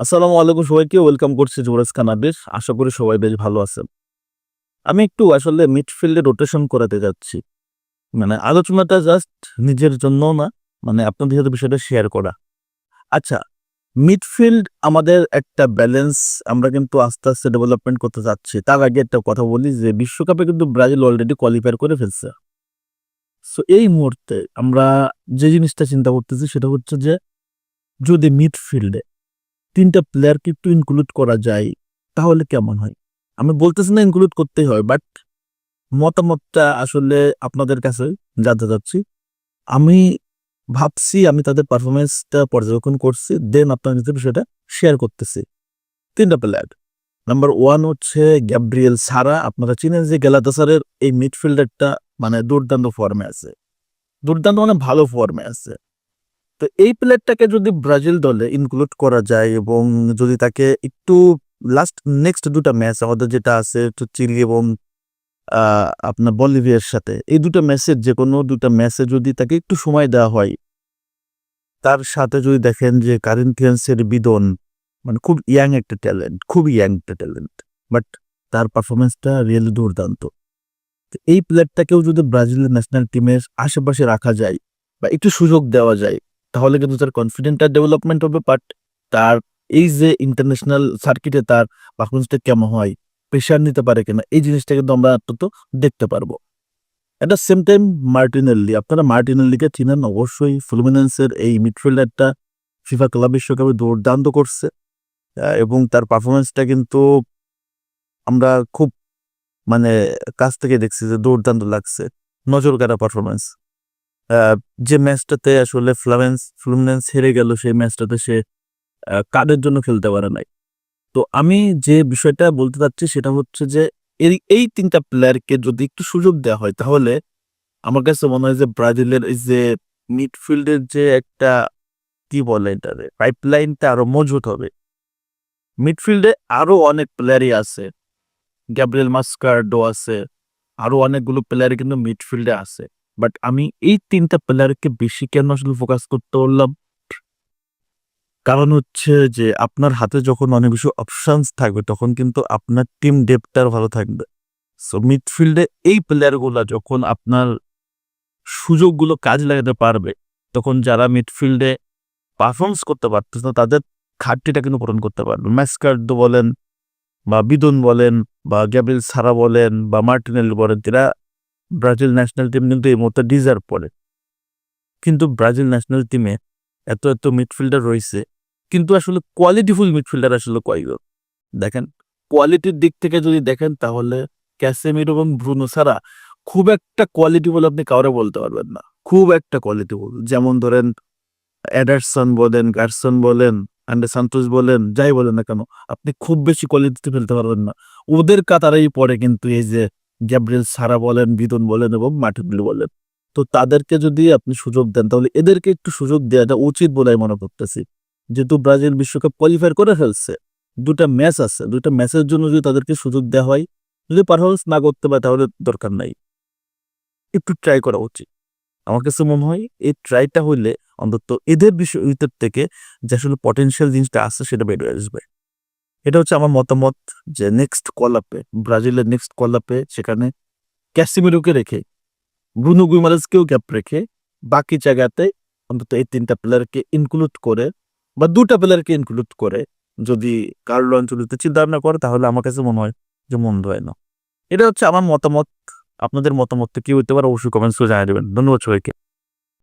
আসসালামু আলাইকুম সবাইকে ওয়েলকাম করছি যুবরাজ খান আবির। আশা করি সবাই বেশ ভালো আছেন। আমি একটু আসলে মিডফিল্ডে রোটেশন করাতে যাচ্ছি। মানে আলোচনাটা জাস্ট নিজের জন্য না মানে আপনাদের সাথে বিষয়টা শেয়ার করা। আচ্ছা মিডফিল্ড আমাদের একটা ব্যালেন্স আমরা কিন্তু আস্তে আস্তে ডেভেলপমেন্ট করতে যাচ্ছি। তার আগে একটা কথা বলি যে বিশ্বকাপে কিন্তু ব্রাজিল অলরেডি কোয়ালিফাই করে ফেলছে। সো এই মুহূর্তে আমরা যে জিনিসটা চিন্তা করতেছি সেটা হচ্ছে যে, যদি মিডফিল্ডে তিনটা প্লেয়ারকে একটু ইনক্লুড করা যায়, তাহলে কেমন হয়? আমি বলতেছি না ইনক্লুড করতেই হয় বাট মতামতটা আসলে আপনাদের কাছে জানতে চাচ্ছি। আমি ভাবছি, আমি তাদের পারফরমেন্সটা পর্যবেক্ষণ করছি দেন আপনার কাছে বিষয়টা শেয়ার করতেছি। তিনটা প্লেয়ার নাম্বার ওয়ান হচ্ছে গ্যাব্রিয়েল সারা আপনারা চিনেন যে গ্যালাতাসারের এই মিডফিল্ডারটা মানে দুর্দান্ত ফর্মে আছে। দুর্দান্ত মানে ভালো ফর্মে আছে। তো এই প্লেয়ারটাকে যদি ব্রাজিল দলে ইনক্লুড করা যায় এবং যদি তাকে একটু লাস্ট নেক্সট দুটা ম্যাচ আমাদের যেটা আছে, একটু চিলি এবং আপনার বলিভিয়ার সাথে, এই দুটো ম্যাচের যে কোনো দুটা ম্যাচে যদি তাকে একটু সময় দেওয়া হয়, তার সাথে যদি দেখেন যে কারেন্টিয়ান্সের বিদন মানে খুব ইয়াং একটা ট্যালেন্ট খুব ইয়াং একটা ট্যালেন্ট বাট তার পারফরমেন্সটা রিয়েলি দুর্দান্ত। এই প্লেয়ারটাকেও যদি ব্রাজিলের ন্যাশনাল টিমের আশেপাশে রাখা যায় বা একটু সুযোগ দেওয়া যায় তাহলে কিন্তু তার কনফিডেন্টটা ডেভেলপমেন্ট হবে বাট তার এই যে ইন্টারন্যাশনাল সার্কিটে তার পারফরমেন্সটা কেমন হয় প্রেশার নিতে পারে কিনা, এই জিনিসটা কিন্তু আমরা অন্তত দেখতে পারব। এটা সেম টাইম মার্টিনেল্লি আপনারা মার্টিনেল্লিকে চিনেন অবশ্যই ফ্লুমিনেন্সের এই মিডফিল্ডারটা ফিফা ক্লাব বিশ্বকাপে দুর্দান্ত করছে এবং তার পারফরমেন্সটা কিন্তু আমরা খুব মানে কাছ থেকে দেখছি যে দুর্দান্ত লাগছে নজর কাটা পারফরমেন্স যে ম্যাচটাতে আসলে ফ্লামেন্স ফ্লুমিনেন্স হেরে গেল, সেই ম্যাচটাতে সে কাদের জন্য খেলতে পারে নাই। তো আমি যে বিষয়টা বলতে চাচ্ছি সেটা হচ্ছে যে এই এই তিনটা প্লেয়ারকে যদি একটু সুযোগ দেওয়া হয়, তাহলে আমার কাছে মনে হয় যে ব্রাজিলের এই যে মিডফিল্ডের যে একটা, কি বলে এটারে পাইপলাইনটা আরও মজবুত হবে। মিডফিল্ডে আরও অনেক প্লেয়ারই আছে। গ্যাব্রিয়েল মাস্কার্ডো আছে। আরও অনেকগুলো প্লেয়ার কিন্তু মিডফিল্ডে আছে। বাট আমি এই তিনটা প্লেয়ারকে বেশি কেন আসলে ফোকাস করতে বললাম? কারণ হচ্ছে যে আপনার হাতে যখন অনেক বেশি অপশনস থাকবে, তখন কিন্তু আপনার টিম ডেপটার ভালো থাকবে। সো মিডফিল্ডে এই প্লেয়ারগুলো যখন আপনার সুযোগগুলো কাজে লাগাতে পারবে, তখন যারা মিডফিল্ডে পারফরমেন্স করতে পারতেছে না, তাদের ঘাটতিটা কিন্তু পূরণ করতে পারবে। ম্যাসকার্ডো বলেন, বা বিদন বলেন, বা গ্যাব্রিয়েল সারা বলেন, বা মার্টিনেল বলেন, এরা ব্রাজিল ন্যাশনাল টিম কিন্তু এই মুহূর্তে ডিজার্ভ করে কিন্তু ব্রাজিল ন্যাশনাল টিমে এত এত মিডফিল্ডার রয়েছে, কিন্তু আসলে কোয়ালিটিফুল মিডফিল্ডার আসলে কয়জন? দেখেন কোয়ালিটির দিক থেকে যদি দেখেন তাহলে ক্যাসেমির এবং ব্রুনো ছাড়া খুব একটা কোয়ালিটি বলে আপনি কাউরে বলতে পারবেন না। খুব একটা কোয়ালিটি বল, যেমন ধরেন অ্যাডারসন বলেন, গার্সন বলেন আন্ডে সান্তোস বলেন, যাই বলেন না কেন, আপনি খুব বেশি কোয়ালিটিতে ফেলতে পারবেন না। ওদের কাতারেই পড়ে কিন্তু এই যে গ্যাব্রিয়েল, সারা বলেন বিদন বলেন এবং মার্টিনলি বলেন। তো তাদেরকে যদি আপনি সুযোগ দেন, তাহলে এদেরকে একটু সুযোগ দেওয়াটা উচিত বলে মনে করতেছি। যেহেতু ব্রাজিল বিশ্বকাপ কোয়ালিফাই করে ফেলছে, দুটা ম্যাচ আছে, দুটা ম্যাচের জন্য যদি তাদেরকে সুযোগ দেওয়া হয়, যদি পারফরমেন্স না করতে পারে, তাহলে দরকার নাই। একটু ট্রাই করা উচিত। আমার কাছে মনে হয়, এই ট্রাইটা হইলে অন্তত এদের বিষয় থেকে যে আসলে পটেনশিয়াল জিনিসটা আছে, সেটা বের হয়ে আসবে। এটা হচ্ছে আমার মতামত যে নেক্সট কলাপে ব্রাজিলের নেক্সট কল আপে সেখানে ক্যাসিমিরোকে রেখে, ব্রুনো গুইমারেসকেও গ্যাপ রেখে বাকি জায়গাতে অন্তত এই তিনটা প্লেয়ারকে ইনক্লুড করে বা দুটা প্লেয়ারকে ইনক্লুড করে যদি কার্লো চিন্তা ভাবনা করে, তাহলে আমার কাছে মনে হয় যে মন্দ হয় না। এটা হচ্ছে আমার মতামত। আপনাদের মতামতটা কি হতে পারে? অবশ্যই কমেন্টস করে জানিয়ে দেবেন। ধন্যবাদ সবাইকে।